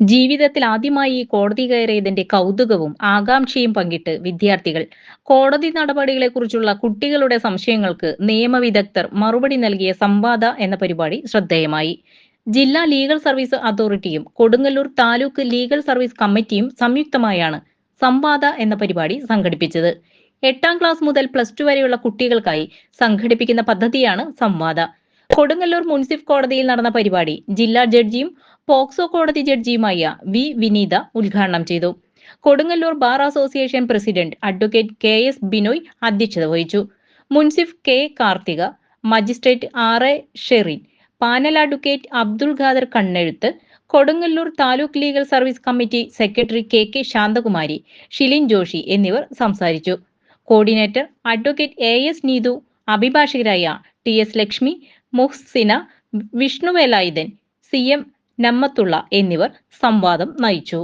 ജീവിതത്തിൽ ആദ്യമായി കോടതി കയറിയതിന്റെ കൗതുകവും ആകാംക്ഷയും പങ്കിട്ട് വിദ്യാർത്ഥികൾ. കോടതി നടപടികളെക്കുറിച്ചുള്ള കുട്ടികളുടെ സംശയങ്ങൾക്ക് നിയമവിദഗ്ധർ മറുപടി നൽകിയ സംവാദ എന്ന പരിപാടി ശ്രദ്ധേയമായി. ജില്ലാ ലീഗൽ സർവീസ് അതോറിറ്റിയും കൊടുങ്ങല്ലൂർ താലൂക്ക് ലീഗൽ സർവീസ് കമ്മിറ്റിയും സംയുക്തമായാണ് സംവാദ എന്ന പരിപാടി സംഘടിപ്പിച്ചത്. എട്ടാം ക്ലാസ് മുതൽ പ്ലസ് ടു വരെയുള്ള കുട്ടികൾക്കായി സംഘടിപ്പിക്കുന്ന പദ്ധതിയാണ് സംവാദ. കൊടുങ്ങല്ലൂർ മുൻസിഫ് കോടതിയിൽ നടന്ന പരിപാടി ജില്ലാ ജഡ്ജിയും പോക്സോ കോടതി ജഡ്ജിയുമായ വി വിനീത ഉദ്ഘാടനം ചെയ്തു. Kodungallur bar association president advocate K S Binoy അധ്യക്ഷത വഹിച്ചു. മുൻസിഫ് K Karthika magistrate R A Sherin panel advocate Abdul Khader Kannezhuthu Kodungallur taluk legal service committee secretary K K Santhakumari Shilin Joshi എന്നിവർ സംസാരിച്ചു. Coordinator advocate A S Neethu അഭിഭാഷകരായ T S Lakshmi Muhsina Vishnuvelayudhan C M Nammathulla എന്നിവർ സംവാദം നയിച്ചു.